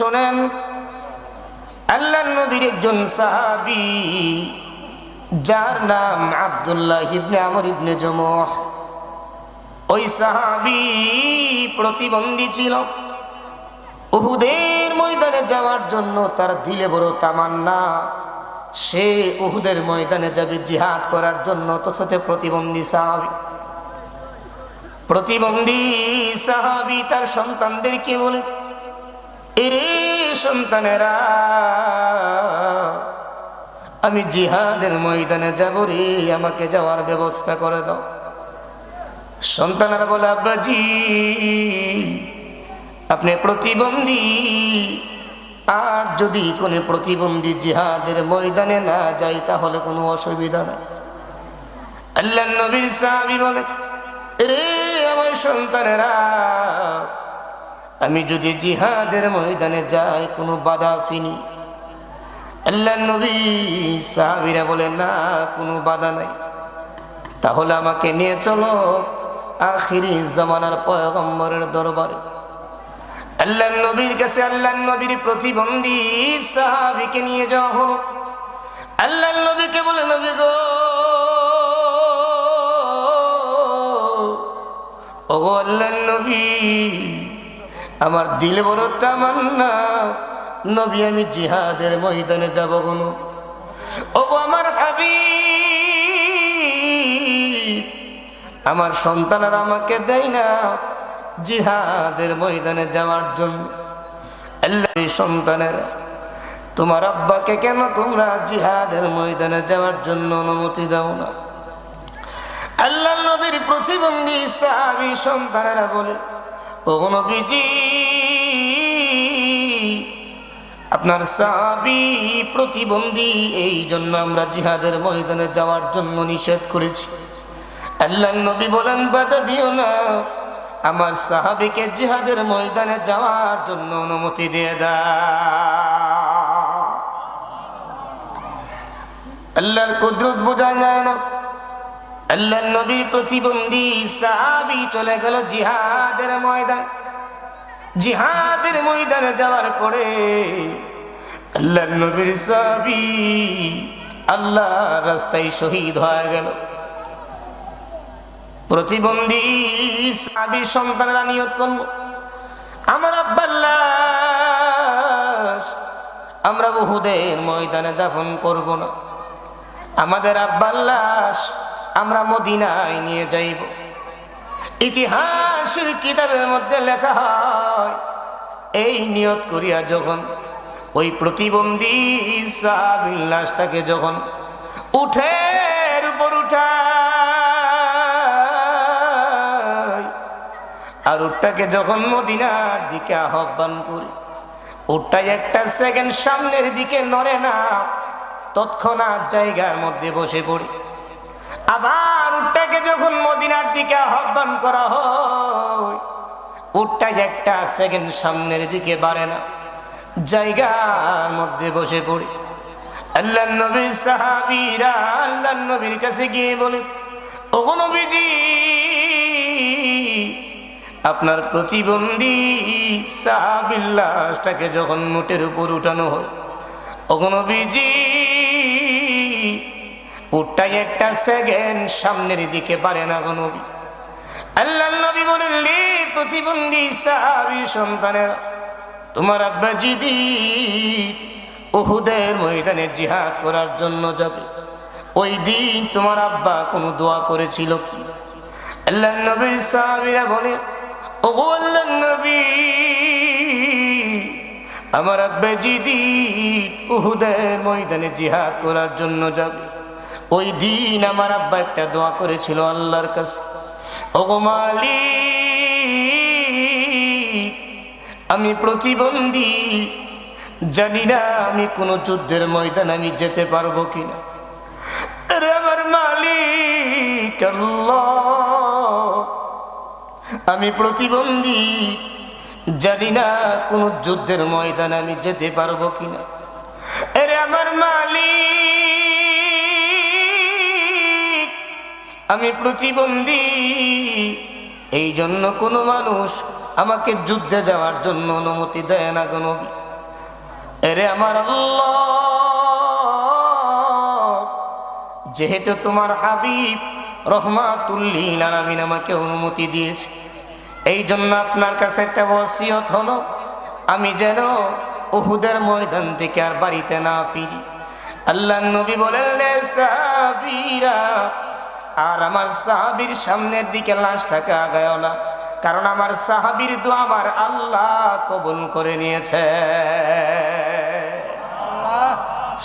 শোনেন আল্লাহ নবীর একজন সাহাবি, যার নাম আব্দুল্লাহ ইবনে আমর ইবনে জমহ। ওই সাহাবি প্রতিবন্ধী ছিল। উহুদের ময়দানে যাওয়ার জন্য তার দিলে বড় তামান্না। সে উহুদের ময়দানে যাবে জিহাদ করার জন্য তো সাথে প্রতিবন্ধী সাহাবি। প্রতিবন্ধী সাহাবি তার সন্তানদেরকে বলে সন্তানেরা, আমি জিহাদের ময়দানে যাব রে, আমাকে যাওয়ার ব্যবস্থা করে দাও। সন্তানেরা বলে, আব্বাজি, আপনি প্রতিবন্ধী। আর যদি কোনো প্রতিবন্ধী জিহাদের ময়দানে না যাই তাহলে কোনো অসুবিধা নাই। আল্লাহ নবীর সাহাবি বলে রে আমার সন্তানেরা আমি যদি জিহাদের ময়দানে যাই, কোনো বাধা আসিনি। আল্লাহ নবী সাহাবিরা বলে, না, কোনো বাধা নাই। তাহলে আমাকে নিয়ে চলো আখিরি জামানার পয়গম্বরের দরবারে। আল্লাহ নবীর কাছে আল্লাহ নবীর প্রতিবন্ধী সাহাবিকে নিয়ে যাওয়া হলো। আল্লাহ নবীকে বলে, নবী গো ও আল্লাহ নবী আমার দিল বড় তামান্না, নবী, আমি জিহাদের ময়দানে যাব কোনো ও আমার হাবি আমার সন্তানরা আমাকে দেয় না জিহাদের ময়দানে যাওয়ার জন্য। আল্লাহ সন্তানের, তোমার আব্বাকে কেন তোমরা জিহাদের ময়দানে যাওয়ার জন্য অনুমতি দাও না? আল্লাহ নবীর প্রতিবন্ধী সাহাবি সন্তানেরা বলে নবীজি, আপনার সাহাবি প্রতিবন্ধী, এই জন্য আমরা জিহাদের ময়দানে যাওয়ার জন্য নিষেধ করেছি। আল্লাহ নবী বলেন, বাধা দিও না। আমার সাহাবিকে জিহাদের ময়দানে যাওয়ার জন্য অনুমতি দিয়ে দা আল্লাহর কুদরত বোঝা যায় না। আল্লাহ নবী প্রতিবন্ধী সাহাবি চলে গেল জিহাদের ময়দান। জিহাদের ময়দানে যাওয়ার পরে আল্লাহ নবীর সাহাবি আল্লাহ রাস্তায় শহীদ হয়ে গেল। প্রতিবন্ধী সাবি সন্তানরা নিয়ত করল, আমার আব্বাল্লাস আমরা বহুদের ময়দানে দাফন করব না। আমাদের আব্বাল্লাস আমরা মদিনায় নিয়ে যাইব। ইতিহাসের কিতাবের মধ্যে লেখা হয়, এই নিয়ত করিয়া যখন ওই প্রতিবন্ধী সাবিল লাশটাকে যখন উঠের উপর আর উটটাকে যখন মদিনার দিকে আহ্বান করি, উটটা একটা সেকেন্ড সামনের দিকে নড়ে না, তৎক্ষণাৎ জায়গার মধ্যে বসে পড়ি। আবার উটটাকে যখন মদিনার দিকে আহ্বান করা হয়, উটটা একটা সেকেন্ড সামনের দিকে বাড়ে না। জায়গার মধ্যে বসে পড়ে। আল্লাহ নবীর সাহাবিরা আল্লাহ নবীর কাছে গিয়ে বলে ও নবীজি, আপনার প্রতিবন্ধী সাহাবিল্লাসটাকে যখন নোটের উপর উঠানো হয় ও নবীজি উঠটাই একটা সেকেন্ড, সামনের দিকে পারে না প্রতিবন্ধী সন্তানের, তোমার আব্বা জিদি ময়দানে জিহাদ করার জন্য যাবে। ওই দিন তোমার আব্বা কোনো দোয়া করেছিল বলে আমার আব্বা জিদি উহুদের ময়দানে জিহাদ করার জন্য যাবে। ওই দিন আমার আব্বা একটা দোয়া করেছিল আল্লাহর কাছে। ওগো মালিক, আমি প্রতিবন্ধী। জানি না আমি কোনো যুদ্ধের ময়দান আমি যেতে পারব কিনা। আমার মালিক আমি প্রতিবন্ধী। জানি না কোনো যুদ্ধের ময়দান আমি যেতে পারব কিনা। আরে আমার মালিক আমি প্রতিবন্ধী। এই জন্য কোনো মানুষ আমাকে যুদ্ধে যাওয়ার জন্য অনুমতি দেয় না নবী। এরে আমার যেহেতু তোমার হাবিব রহমাতুল্লিন আলামিন আমাকে অনুমতি দিয়েছে, এই জন্য আপনার কাছে একটা ওসিয়ত হলো, আমি যেন উহুদের ময়দান থেকে আর বাড়িতে না ফিরি। আল্লাহ নবী বলেন আর আমার সাহাবীর সামনের দিকে লাশটাকে আগায় না কারণ আমার সাহাবীর দোয়া আমার আল্লাহ কবুল করে নিয়েছে।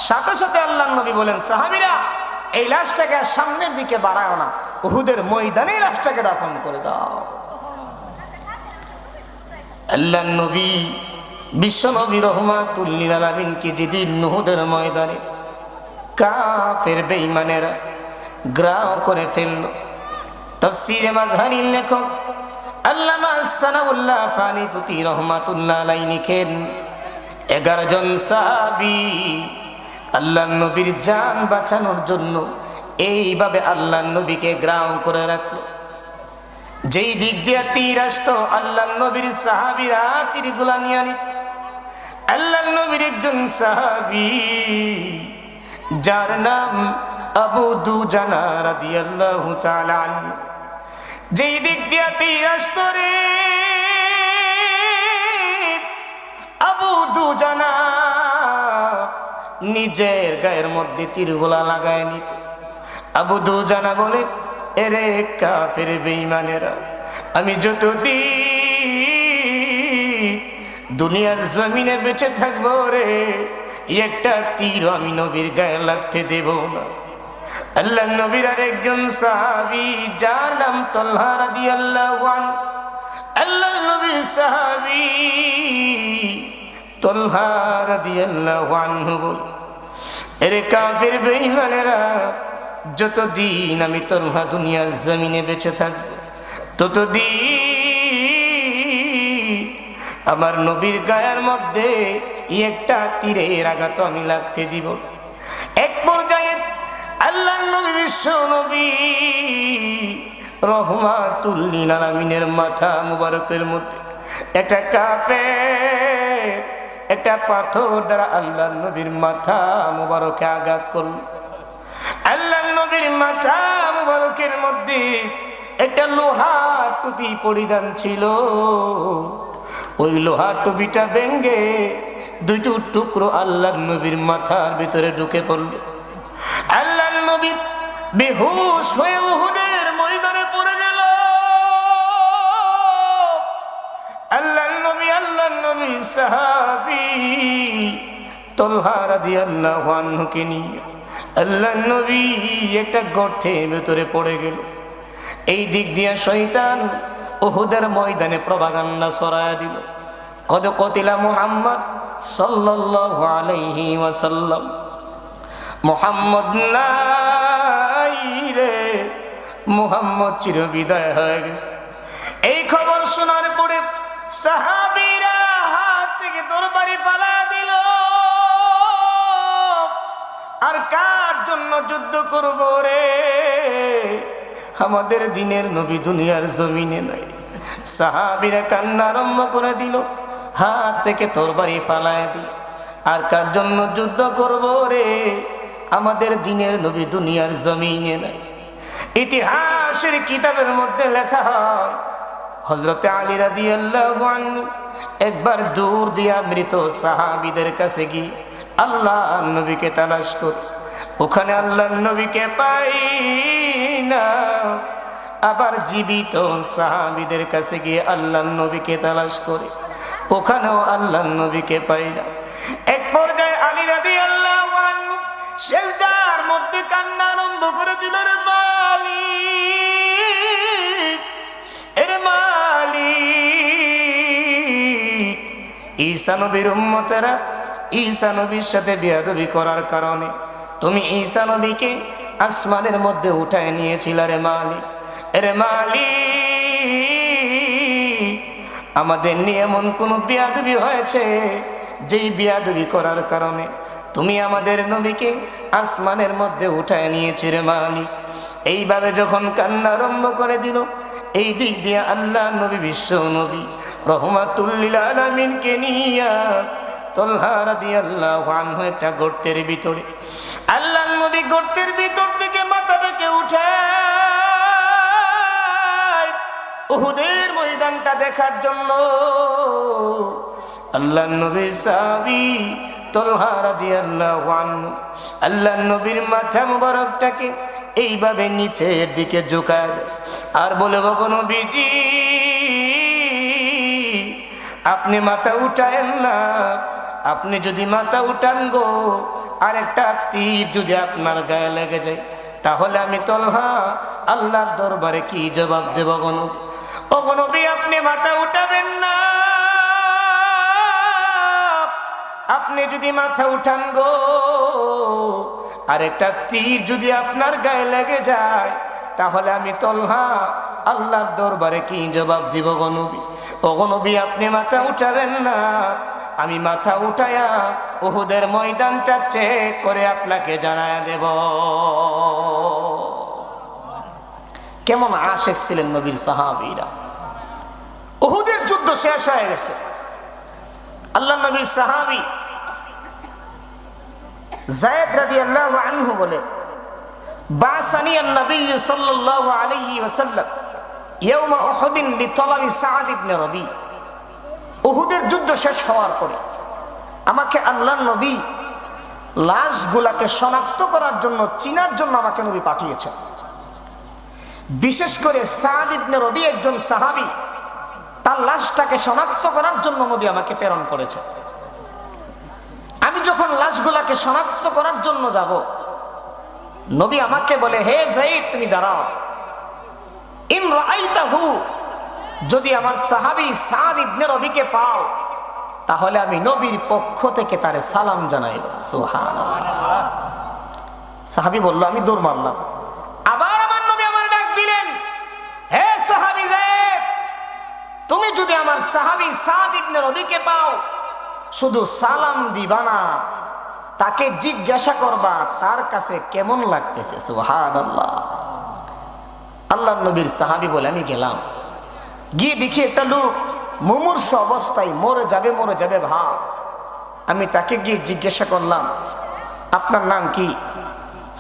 সাথে সাথে আল্লাহ নবী বলেন, সাহাবীরা, এই লাশটাকে সামনের দিকে বাড়ায় না। উহুদের ময়দানে লাশটাকে দাফন করে দাও। আল্লাহ নবী বিশ্বনবী রহমাতুল্লিল আলমিনকে যেদিন নুহুদের ময়দানে কাফের বেঈমানেরা গ্রাহ করে ফেলল। তফসিরে মাঝারির লেখক আল্লামা সানাউল্লাহ ফানিপুতি রহমাতুল্লাহ আলাই লিখেন, এগারো জন সাহাবি আল্লাহ নবীর জান বাঁচানোর জন্য এইভাবে আল্লাহ নবীকে গ্রাম করে রাখল। যেই দিক দিয়ে তীর আসতো আল্লাহ নবীর সাহাবিরা তীরগুলা নিয়ে নিত। আল্লাহ নবীর একজন সাহাবি, যার নাম আবু দুজানা রাদিয়াল্লাহু যেই দিক দিয়ে তীর রে, আবু দুজানা নিজের গায়ের মধ্যে তীরগুলা লাগায় নিত। আবু দুজানা বলে, এরে কাফের বেঈমানেরা, আমি যতদিন দুনিয়ার জমিনে বেঁচে থাকব রে, একটা তীর আমি নবীর গায়ে লাগতে দেব না। আল্লাহ নবীর আর একজন সাহাবি, যার নাম তল্হা রাদিয়াল্লাহু আনহু। আল্লাহ নবীর সাহাবি তল্হা রাদিয়াল্লাহু আনহু বল, এরে কাফের বেঈমানেরা, যতদিন আমি তল্হা দুনিয়ার জমিনে বেঁচে থাকব, ততদিন আমার নবীর গায়ের মধ্যে একটা তীরের আঘাত আমি লাগতে দিব। এক পর্যায়ে আল্লাহ নবী, বিশ্ব নবী রহমাতুল্লিন আলামিনের মাথা মুবারকের মধ্যে একটা কাপে একটা পাথর দ্বারা আল্লাহ নবীর মাথা মুবারকে আঘাত করল। আল্লাহ নবীর মাথা মুবারকের মধ্যে একটা লোহার টুপি পরিধান ছিল। ওই লোহার টুপিটা ভেঙ্গে দুটো টুকরো আল্লাহ নবীর মাথার ভিতরে ঢুকে পড়ল। বেহুশ হয়ে উহুদের ময়দানে পড়ে গেল। আল্লাহ নবী আল্লাহ নবী সাহাবি তলহা রাদিয়াল্লাহু আনহুকে নিয়ে আল্লাহ নবী একটা গর্তের ভেতরে পড়ে গেল। এই দিক দিয়ে শয়তান ওহুদের ময়দানে প্রভাগান্ডা সরায়া দিল। কদ কতিলা মুহাম্মদ সাল্লাল্লাহু আলাইহি ওয়াসাল্লাম। মোহাম্মদ রে মোহাম্মদ চির বিদায় হয়ে গেছে। এই খবর শোনার পরে সাহাবীরা হাত থেকে তরবারি পালা দিল। আর কার জন্য যুদ্ধ করব রে? আমাদের দিনের নবী দুনিয়ার জমিনে নাই। সাহাবিরা কান্না আরম্ভ করে দিল, হাত থেকে তরবারি ফালায় দিল। আর কার জন্য যুদ্ধ করব রে? আমাদের দিনের নবী দুনিয়ার জমিনে নাই। ইতিহাসের কিতাবের মধ্যে লেখা হজরতে আলী রাদি একবার দূর দিয়া মৃত সাহাবিদের কাছে গিয়ে আল্লাহ নবীকে তালাশ কর, ওখানে আল্লাহ নবীকে পাই না। আবার জীবিত সাহাবিদের কাছে গিয়ে আল্লাহ নবীকে তালাশ করে, ওখানেও আল্লাহ নবীকে পাই না। এক পর্যায়ে আলী রাদি আল্লাহ শেষদার মধ্যে কান্না আরম্ভ করে দিল রে মালিক, এর মালিক। ঈসা নবীর উম্মতেরা ঈসা নবীর সাথে বিয়াদবি করার কারণে তুমি ঈসা নবীকে আসমানের মধ্যে উঠায় নিয়েছিল রে মালি রে মালি আমাদের নিয়ে এমন কোনো বিয়াদবি হয়েছে, যেই বিয়াদবি করার কারণে তুমি আমাদের নবীকে আসমানের মধ্যে উঠায় নিয়েছি রে মালিক। এইভাবে যখন কান্না আরম্ভ করে দিল, এই দিক দিয়ে আল্লাহ নবী বিশ্ব নবী রহমাতুল্লিল আলমিনকে নিয়া একটা গর্তের ভিতরে আল্লাহ নবী গর্তের ভিতর থেকে মাথা বেঁকে উঠে উহুদের ময়দানটা দেখার জন্য আল্লাহ নবী সাবি তলহারা দিয়ে আল্লাহ আল্লাহ নবীর মাথা মুবারকটাকে এইভাবে নিচের দিকে ঝুঁকায় আর বলে কখনো বিজি আপনি মাথা উঠায়েন না। আপনি যদি মাথা উঠান গো, আরেকটা তীর যদি আপনার গায়ে লেগে যায়, তাহলে আমি তলহা আল্লাহর দরবারে কি জবাব দেব গণ ও গণবী আপনি মাথা উঠাবেন না। আপনি যদি মাথা উঠান গো, আরেকটা তীর যদি আপনার গায়ে লেগে যায়, তাহলে আমি তলহা আল্লাহর দরবারে কি জবাব দিব গনবী ও গনবী আপনি মাথা উঠাবেন না। আমি মাথা উঠায়া ওহুদের ময়দানটা চেক করে আপনাকে জানায় দেব। কেমন আশেক ছিলেন নবীর সাহাবিরা? ওহুদের যুদ্ধ শেষ হয়ে গেছে। আল্লাহ নবীর সাহাবি জায়দ রাদি আল্লাহ আনহু বলে নবী রবি। যুদ্ধ শেষ হওয়ার আমাকে আল্লাহ নবী লাশগুলাকে শনাক্ত করার জন্য, চিনার জন্য আমাকে নবী পাঠিয়েছেন। বিশেষ করে সাদ রবি একজন সাহাবি, তার লাশটাকে শনাক্ত করার জন্য নবী আমাকে প্রেরণ করেছে আমি যখন লাশগুলাকে শনাক্ত করার জন্য যাব, নবী আমাকে বলে, হে জাইদ তুমি দাঁড়াও। ইন যদি আমার সাহাবী সাদ ইবনে রবিকে পাও, তাহলে আমি নবীর পক্ষ থেকে তারে সালাম জানাই। সাহাবী বলল, আমি দৌড় মারলাম আবার আমার নবী আমার ডাক দিলেন, হে সাহাবী তুমি যদি আমার সাহাবি সাদ ইবনে রবিকে পাও শুধু সালাম দিবা না, তাকে জিজ্ঞাসা করবা, তার কাছে কেমন লাগতেছে? আল্লাহ নবীর সাহাবি বলে, আমি গেলাম। গিয়ে দেখি একটা লোক মুমূর্ষ অবস্থায়, মরে যাবে মরে যাবে, ভাব। আমি তাকে গিয়ে জিজ্ঞাসা করলাম, আপনার নাম কি?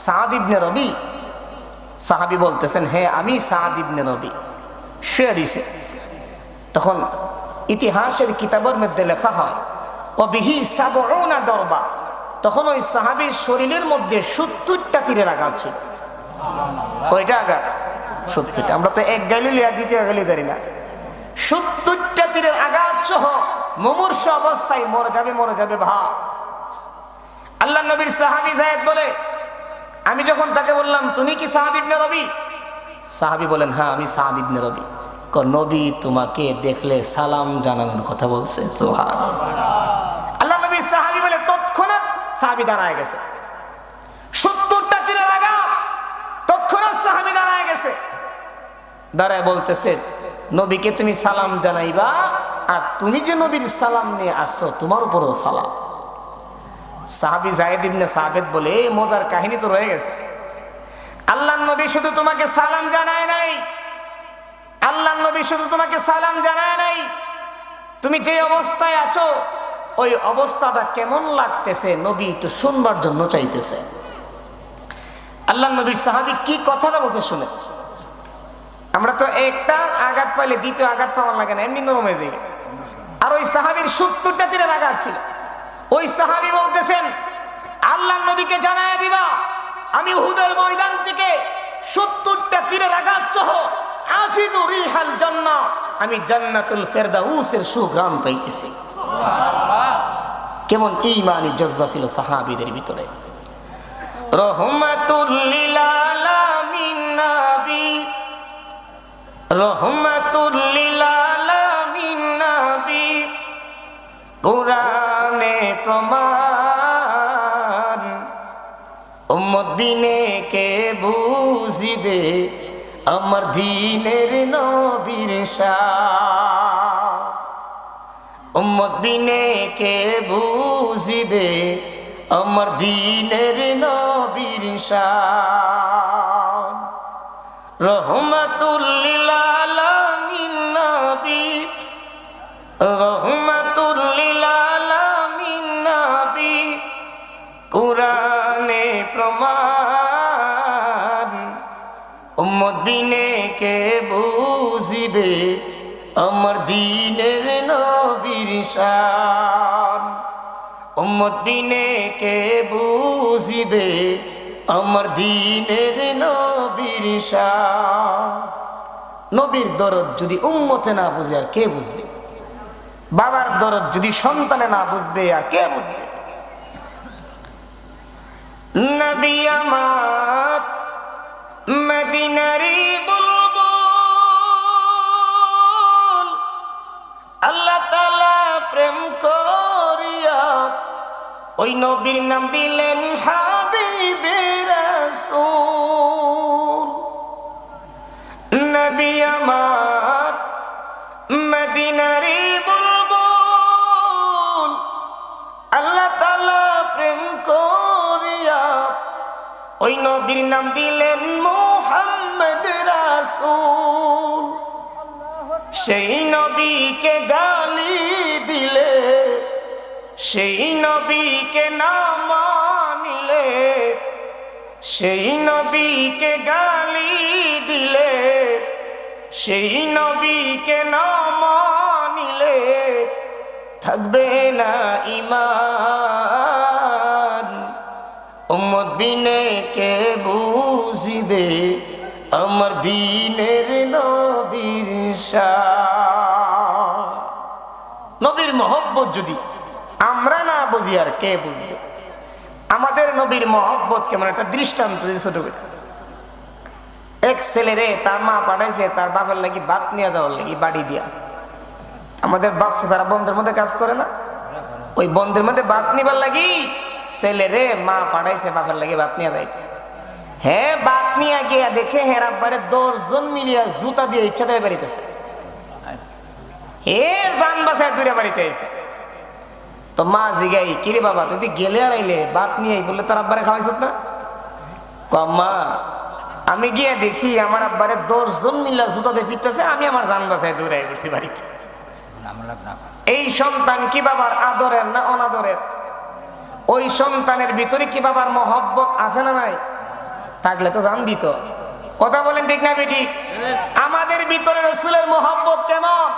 সাদ ইবনে রবি। সাহাবি বলতেছেন হ্যাঁ আমি সাদ ইবনে রবি। সে তখন ইতিহাসের কিতাবের মধ্যে লেখা হয় দরবা। তখন ওই সাহাবির শরীরের মধ্যে সত্তরটা তীরের আঘাত ছিল। কয়টা আঘাত? সত্তরটা। আমরা তো এক গালি আর দ্বিতীয় গালি দাঁড়ি না। সত্তরটা তীরের আঘাত সহ মুমূর্ষ অবস্থায় মরে যাবে মরে যাবে ভাব। আল্লাহ নবীর সাহাবি জায়দ বলে, আমি যখন তাকে বললাম, তুমি কি সাহাবিবনে রবি? সাহাবি বলেন হ্যাঁ আমি সাহাবিবনে রবি। নবী তোমাকে দেখলে সালাম জানানোর কথা বলছে। সোহান সাহাবি দাঁড়ায় গেছে। সত্তরটা তীরের আঘাত, তৎক্ষণাৎ সাহাবি দাঁড়ায় গেছে। দাঁড়ায় বলতেছে, নবীকে তুমি সালাম জানাইবা, আর তুমি যে নবীর সালাম নিয়ে আসছো, তোমার উপরও সালাম। সাহাবি জাহেদ ইবনে সাহাবেদ বলে মজার কাহিনী তো রয়ে গেছে। আল্লাহ নবী শুধু তোমাকে সালাম জানায় নাই। আল্লাহ নবী শুধু তোমাকে সালাম জানায় নাই। তুমি যে অবস্থায় আছো ওই অবস্থাটা কেমন লাগতেছে, নবী একটু শুনবার জন্য চাইতেছে। আল্লাহ নবীর সাহাবি কি কথাটা বলতে শুনে? আমরা তো একটা আঘাত পাইলে দ্বিতীয় আঘাত পাওয়ার লাগে না, এমনি নরম যাবে আর ওই সাহাবির সত্তরটা তীরের আঘাত ছিল। ওই সাহাবি বলতেছেন, আল্লাহ নবীকে জানায় দিবা, আমি উহুদের ময়দান থেকে সত্তরটা তীরের আঘাত সহ আজিদু রিহাল জান্নাহ, আমি জান্নাতুল ফেরদাউসের সুগ্রাম পাইতেছি। কেমন ইমানি জজবা ছিল সাহাবিদের ভিতরে। রহমাতুল লিল আলামিন নবী। রহমাতুল লিল আলামিন নবী। কোরআনে প্রমাণ কে বুঝিবে? আমার দিনের নবীর শাহ উম্মত বিনে কে বুঝিবে? আমার দিনের নবীর শান। রহমাতুল্লিল আলামিন নবী। রহমাতুল্লিল আলামিন নবী। কুরআনে প্রমাণ। উম্মত বিনে কে বুঝিবে? আমার দিনের নবীর শান উম্মত বিনে কে বুঝিবে? আমার দিনের নবীর নবীর দরদ যদি উম্মতে না বুঝে, আর কে বুঝবে? বাবার দরদ যদি সন্তানে না বুঝবে, আর কে বুঝবে? নবী আমার মদিনারি বুলবুল। আল্লাহ প্রেম করিয়া ওই নবীর নাম দিলেন হাবিবে রাসূল। নবী আমার মদিনারি বুলবুল। আল্লাহ তাআলা প্রেম করিয়া ওই নবীর নাম দিলেন মোহাম্মদ রাসূল। সেই নবীকে গালি দিলে, সেই নবীকে না মানিলে, সেই নবীকে গালি দিলে, সেই নবীকে না মানিলে, থাকবে না ইমান উম্মত বিনে কে বুঝিবে, আমার দিনের নবীর শান। নবীর মহব্বত যদি আমরা না বুঝি আর কে বুঝবে? আমাদের নবীর মহব্বত কেমন? একটা দৃষ্টান্ত ছোট করে। এক ছেলেরে তার মা পাঠাইছে, তার বাবার লাগি বাত নিয়ে দেওয়ার লাগি বাড়ি দিয়া। আমাদের বাপসা তারা বন্ধের মধ্যে কাজ করে না, ওই বন্ধের মধ্যে বাত নিবার লাগি ছেলেরে মা পাঠাইছে, বাপের লাগি বাত নিয়ে দেয়। হ্যাঁ বাত নিয়ে গিয়া দেখে হ্যাঁ রাব্বারে দশজন মিলিয়া জুতা দিয়ে ইচ্ছা দেয় বাড়িতেছে এর জান বাসায় দূরে বাড়িতে এসে তো মা জিগাই কিরে বাবা তুই গেলে আর আইলে বাত নিয়ে বললে তোর আব্বারে খাওয়াইছ না? কম্মা আমি গিয়ে দেখি আমার আব্বারে দশজন মিল্লা জুতাতে ফিরতেছে আমি আমার জান বাসায় দূরে গেছি বাড়িতে। এই সন্তান কি বাবার আদরের না অনাদরের? ওই সন্তানের ভিতরে কি বাবার মহব্বত আছে না নাই? থাকলে তো জান দিত। কথা বলেন ঠিক না বেটি আমাদের ভিতরে রসুলের মহব্বত কেমন?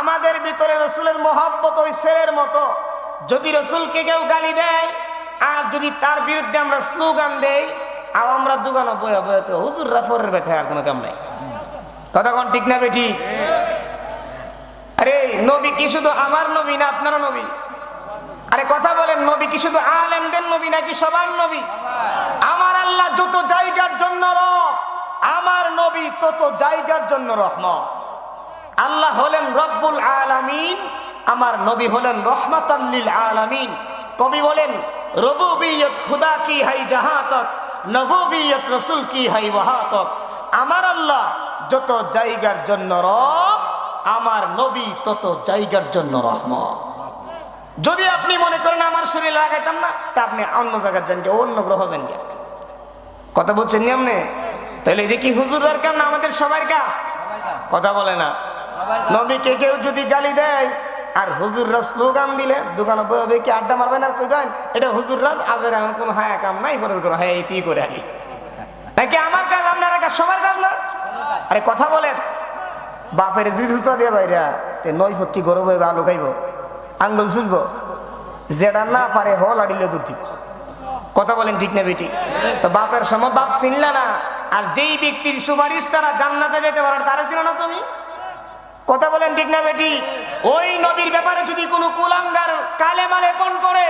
আমাদের ভিতরে রসুলের মহব্বত ওই ছেলের মতো। যদি রসুলকে কেউ গালি দেয়, আর যদি তার বিরুদ্ধে আমরা স্লোগান দেই আর আমরা দোকানে বয়ে বয়ে তো হুজুর রাফরের ব্যথায় আর কোনো কাম নাই। কথা কোন ঠিক না বেটি আরে, নবী কি শুধু আমার নবী না আপনারও নবী? আরে, কথা বলেন, নবী কি শুধু আলেমদের নবী নাকি সবার নবী? আমার আল্লাহ যত জায়গার জন্য রব, আমার নবী তত জায়গার জন্য রহমত। আল্লাহ হলেন রব্বুল আলামিন, আমার নবী হলেন রহমাতাল্লিল আলামিন। কবি বলেন, রবুবিয়ত খুদা কি হাই জাহা তক নবুবিয়ত রসুল কি হাই ওয়াহা তক আমার আল্লাহ যত জায়গার জন্য রব, আমার নবী তত জায়গার জন্য রহমত। যদি আপনি মনে করেন আমার শরীর লাগাইতাম না, তা আপনি অন্য জায়গার যান অন্য গ্রহ যান। কথা বলছেন আপনি? তাহলে কি হুজুরের কাম না আমাদের সবার কাজ কথা বলে না। নবীকে কেউ যদি গালি দেয়, আর হুজুররা স্লোগান দিলে, দোকানে বয়ে কি আড্ডা মারবেন আর কইবেন? এটা হুজুররা আজের এখন কোনো হায়া কাম নাই পরের করো হ্যাঁ এটি করে আনি নাকি আমার কাজ, আপনার কাজ, সবার কাজ না? আরে কথা বলেন। বাপের জি জুতা দিয়ে বাইরা নয় ফুট কি গরম হইবে আলু খাইব? আঙ্গুল চুলব যেটা না পারে, হল আডিলে দূর দিব। কথা বলেন ঠিক না বেটি? তো বাপের সময় বাপ চিনলা না। আর যেই ব্যক্তির সুপারিশ তারা জান্নাতে যেতে পারার তারা ছিল না তুমি? কথা বলেন ঠিক না বেটি? ওই নবীর ব্যাপারে যদি কোনো কুলাঙ্গার কালে মালে পণ করে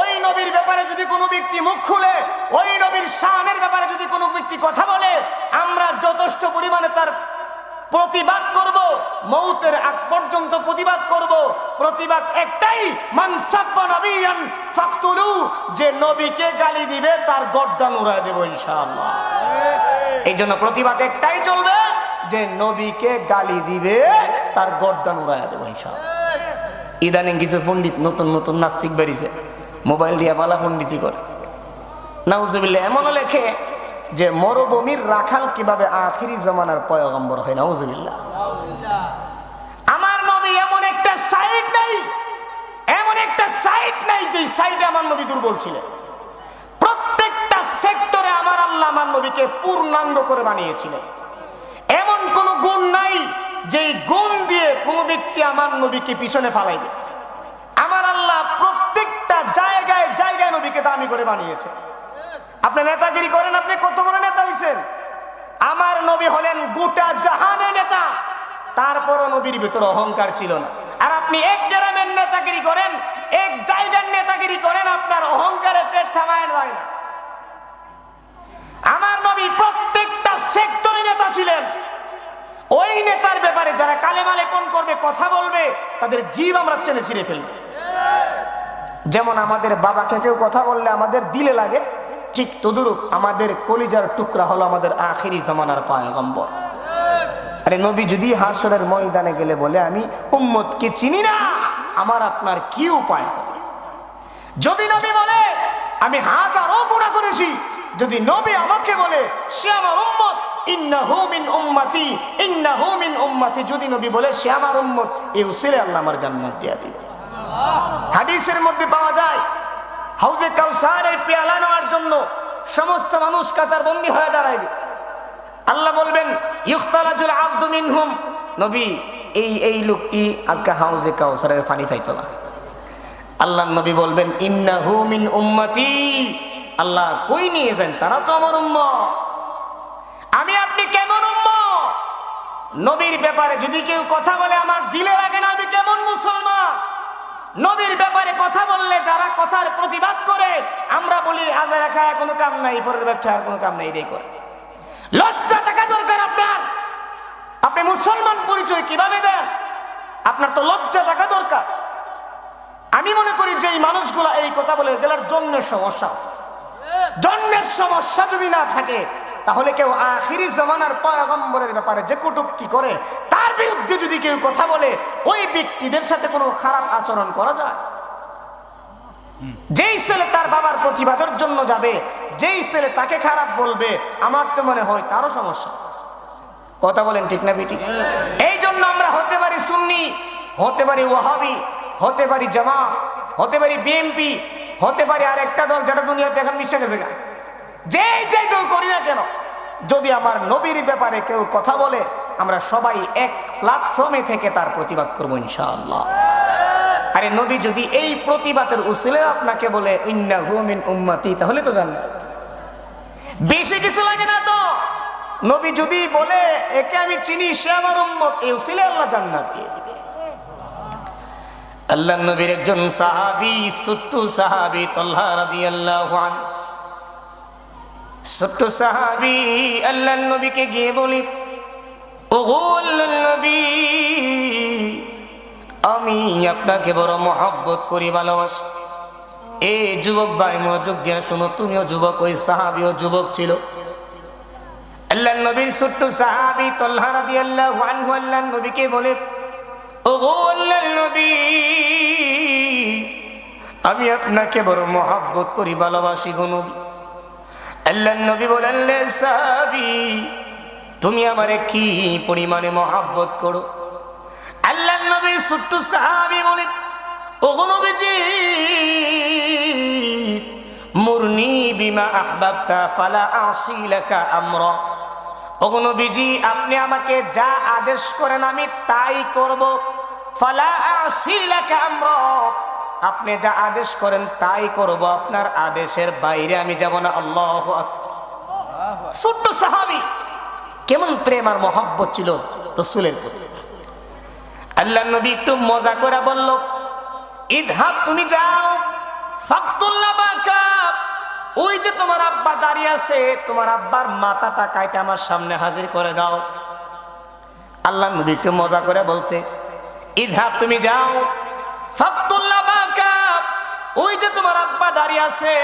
ওই নবীর ব্যাপারে যদি কোনো ব্যক্তি মুখ খুলে ওই নবীর শানের ব্যাপারে যদি কোনো ব্যক্তি কথা বলে আমরা যথেষ্ট পরিমাণে তার প্রতিবাদ করব মৌতের আগ পর্যন্ত প্রতিবাদ করব। প্রতিবাদ একটাই মানসাব্বা ফাকতুলু যে নবীকে গালি দিবে তার গর্দান উড়ায় দেব ইনশাআল্লাহ। এই জন্য প্রতিবাদ একটাই চলবে যে নবীকে গালি দিবে তার গর্দান উড়ায় দেব ইনশাআল্লাহ। ইদানিং কিছু পণ্ডিত নতুন নতুন নাস্তিক বেরিয়েছে। মোবাইল দিয়ে পালা পণ্ডিতি করে। নাউজুবিল্লাহ এমনও লেখে যে মরুভূমির রাখাল কীভাবে আখিরি জমানার পয়গম্বর হয়, নাউজুবিল্লাহ। আমার নবী এমন একটা সাইড নাই, এমন একটা সাইড নাই যে সাইডে আমার নবী দুর্বল ছিলেন। প্রত্যেকটা সেকেন্ড আমার নবীকে পূর্ণাঙ্গ করে বানিয়েছিলেন। এমন কোন গুণ নাই যেই গুণ দিয়ে কোনো ব্যক্তি আমার নবীকে পিছনে ফালাইবে, আমার আল্লাহ প্রত্যেকটা জায়গায় জায়গায় নবীকে দামি করে বানিয়েছে। আপনি নেতাগিরি করেন, আপনি কত বড় নেতা হয়েছেন আমার নবী হলেন গোটা জাহানের নেতা, তারপরও নবীর ভিতরে অহংকার ছিল না। আর আপনি এক গ্রামের নেতাগিরি করেন, এক জায়গার নেতাগিরি করেন, আপনার অহংকারে পেট থামায় হয় না। আমার নবী প্রত্যেকটা সেক্টরে নেতা ছিলেন। নেতার ব্যাপারে যারা কালেমা লেপন করবে, কথা বলবে, তাদের জীব আমরা চেনে ছিঁড়ে ফেলব। যেমন আমাদের বাবাকে কেউ কথা বললে আমাদের দিলে লাগে, ঠিক তদুরূপ আমাদের কলিজার টুকরা হলো আমাদের আখেরি জামানার পায়গম্বর। আরে নবী যদি হাসরের ময়দানে গেলে বলে, আমি উম্মতকে চিনি না, আমার আপনার কি উপায় যদি নবী বলে, আমি হাজারো গুণা করেছি। যদি নবী আমাকে বলে, সে আমার উম্মত ইন্নাহু মিন উম্মতি, ইন্নাহু মিন উম্মতি। যদি নবী বলে, সে আমার উম্মত, এই উসিলে আল্লাহ আমার জান্নাত দিয়া দিবে। হাদিসের মধ্যে পাওয়া যায়, হাউজে কাউসারের পেয়ালা নেওয়ার জন্য সমস্ত মানুষ কাতার বন্দী হয়ে দাঁড়াইবে। আল্লাহ বলবেন, ইখতালাজুল আব্দু মিনহুম। নবী, এই এই লোকটি আজকে হাউজে কাউসারের পানি পাইতো না আল্লাহ নবী বলবেন, ইন্নাহু মিন উম্মতি। আল্লাহ কই নিয়ে যান? তারা তো আমার উম্মত। আপনি কেমন নবীর ব্যাপারে যদি কেউ কথা বলে, আমার দিলে লাগে না, আমি কেমন মুসলমান? নবীর ব্যাপারে কথা বললে যারা কথার প্রতিবাদ করে, আমরা বলি খায় কোনো কাম নাই, পরের ব্যবসা আর কোনো কাম নাই, এটাই করে। লজ্জা থাকা দরকার আপনার। আপনি মুসলমান পরিচয় কীভাবে দেন? আপনার তো লজ্জা থাকা দরকার। আমি মনে করি যে এই মানুষগুলা এই কথা বলে গেলার জন্মের সমস্যা আছে। জন্মের সমস্যা যদি না থাকে তাহলে কেউ আখিরি জমানার পয়গম্বরের ব্যাপারে যে কটুক্তি করে, তার বিরুদ্ধে যদি কেউ কথা বলে, ওই ব্যক্তিদের সাথে কোনো খারাপ আচরণ করা যায়? যেই ছেলে তার বাবার প্রতিবাদের জন্য যাবে, যেই ছেলে তাকে খারাপ বলবে, আমার তো মনে হয় তারও সমস্যা। কথা বলেন ঠিক না বেটি? এই জন্য আমরা হতে পারি সুন্নি, হতে পারি ওয়াহাবি, হতে পারি জামা হতে পারি বিএনপি হতে পারি আর একটা দল যেটা দুনিয়াতে এখন মিশে গেছে। যেই যেই দল করি না কেন, যদি আমার নবীর ব্যাপারে কেউ কথা বলে, আমরা সবাই এক প্ল্যাটফর্মে থেকে তার প্রতিবাদ করব ইনশাআল্লাহ। আরে নবী যদি এই প্রতিবাদের উসিলে আপনাকে বলে উম্মতি তাহলে তো জান্নাত। বেশি কিছু লাগে না তো। নবী যদি বলে, একে আমি চিনি, সে আমার উম্মত এই উসিলে আল্লাহ জান্নাত দিয়ে দিবে। আল্লাহ নবীর একজন সাহাবি সুট্টু সাহাবি তল্লা রাদিয়াল্লাহু আনহু। ছোট্ট সাহাবি আল্লাহ নবীকে গিয়ে বলি আল্লাহ আমি আপনাকে বড় মহব্বত করি, ভালোবাসি। এ যুবক ভাই, মনোযোগ দিয়ে শোনো, তুমিও যুবক, ওই সাহাবিও যুবক ছিল। আল্লাহ নবীর ছোট্ট সাহাবি তল্লা রাদিয়াল্লাহু আনহু আল্লাহ নবীকে বলে ও আল্লাহ আমি আপনাকে বড় মহাব্বত করি, ভালোবাসি গো নবী। আল্লাহ নবী বলেন, "লে সাহাবী, তুমি আমারে কি পরিমাণে মহাব্বত করো? আল্লাহ নবীর ছোট্ট সাহাবি বলে, ওগো নবীজি, মুরনি বিমা আহবাবতা ফালা আসিলাকা আমরা। ওগো নবীজি, আপনি আমাকে যা আদেশ করেন আমি তাই করব। ফালা আসিলাকা আমরা। আপনি যা আদেশ করেন তাই করব, আপনার আদেশের বাইরে আমি যাব না। আল্লাহ ছোট্ট সাহাবি, কেমন প্রেম আর মহব্বত ছিল রসুলের প্রতি। আল্লাহ নবী একটু মজা করে বলল, ইদহাব, তুমি যাও। ওই যে তোমার আব্বা দাঁড়িয়ে আছে, তোমার আব্বার মাথাটা কাইতে আমার সামনে হাজির করে দাও। আল্লাহ নবী একটু মজা করে বলছে, ইদহাব, তুমি যাও। ফাকতুল্লাহ ওই যে তোমার আব্বা দাঁড়িয়ে আছে,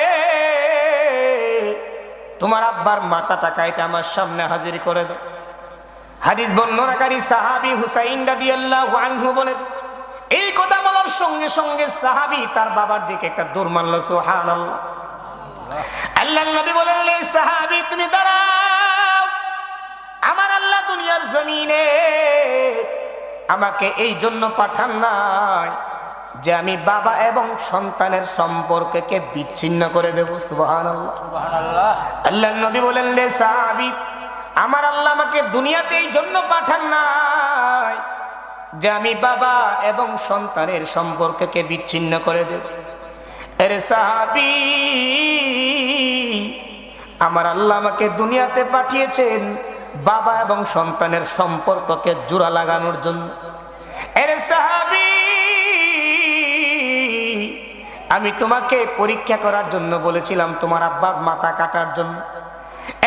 তোমার আব্বার মাথাটা কাইতে আমার সামনে হাজির করে দাও। হাদিস বর্ণনাকারী সাহাবি হুসাইন রাদিয়াল্লাহু আনহু বলেন, এই কথা বলার সঙ্গে সঙ্গে সাহাবি তার বাবার দিকে একটা দূর মারল, সুবহানাল্লাহ। আল্লাহ নবী বলেন "লে সাহাবি, তুমি দাঁড়াও। আমার আল্লাহ দুনিয়ার জমিনে আমাকে এই জন্য পাঠান নাই। যে আমি বাবা এবং সন্তানের সম্পর্ককে বিচ্ছিন্ন করে দেব সুবহান আল্লাহ নবী বলেন রে সাহাবি আমার আল্লাহ আমাকে দুনিয়াতে এই জন্য পাঠান নাই যে আমি বাবা এবং সন্তানের সম্পর্ককে বিচ্ছিন্ন করে দেব। এরে সাহাবি আমার আল্লাহ আমাকে দুনিয়াতে পাঠিয়েছেন বাবা এবং সন্তানের সম্পর্ককে জোড়া লাগানোর জন্য। এরে সাহাবি আমি তোমাকে পরীক্ষা করার জন্য বলেছিলাম, তোমার আব্বার মাথা কাটার জন্য।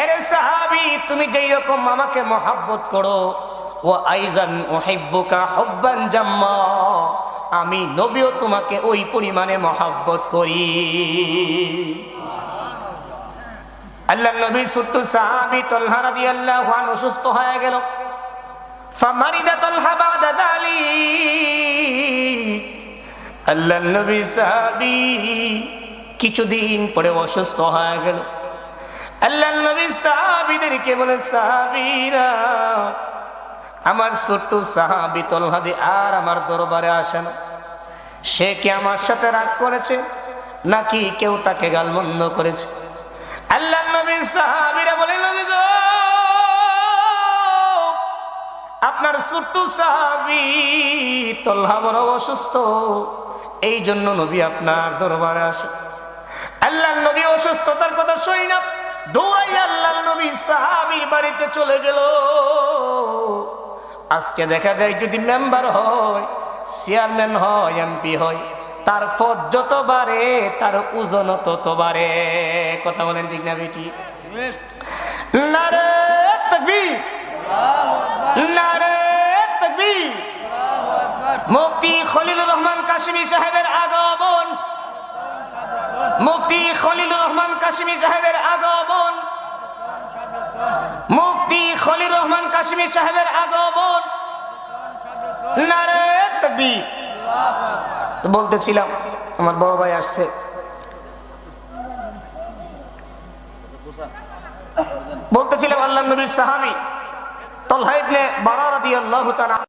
এরে সাহাবি, তুমি যেই রকম আমাকে মহাব্বত করো ও আইজান ওহিব্বুকা হব্বান জাম্মা, আমি নবীও তোমাকে ওই পরিমাণে মহাব্বত করি। আল্লাহ নবী ছোট্ট সাহাবি তলহা রাদিয়াল্লাহু আনহু অসুস্থ হয়ে গেল। ফামারিদা তলহা বাদা দালিক আল্লাহ নবী সাহাবি কিছুদিন পরে অসুস্থ হয়ে গেল। আল্লাহ নবী সাহাবিদেরকে বলে, সাহাবিরা, আমার ছোট্ট সাহাবি তলহাদি আর আমার দরবারে আসেন। সে কি আমার সাথে রাগ করেছে, নাকি কেউ তাকে গালমন্দ করেছে? আল্লাহ নবী সাহাবিরা বলে, নবী গো, আপনার ছোট্ট সাহাবি তল্হা বড় অসুস্থ। এই জন্য নবী আপনার দরবারে আসে। আল্লাহ নবী অসুস্থতার কথা শুই না। দৌড়াই আল্লাহ নবী সাহাবির বাড়িতে চলে গেল। আজকে দেখা যায় যদি মেম্বার হয়, চেয়ারম্যান হয়, এমপি হয়, তার পদ যত বাড়ে, তার ওজন তত বাড়ে। কথা বলেন ঠিক না বেটি? নারে তাকবীর। নারে তাকবীর। মুফতি খলিলুর রহমান কাশ্মী সাহেবের আগমন। মুফতি খলিলুর রহমান কাশ্মী সাহেবের আগমন। মুফতি খলিল রহমান কাশ্মী সাহেবের আগমন। নারে তাকবীর। বলতেছিলাম, আমার বড় ভাই আসছে। বলতেছিলাম আল্লাহ নবীর সাহাবি, তলহা ইবনে বারা রাদিয়াল্লাহু তাআলা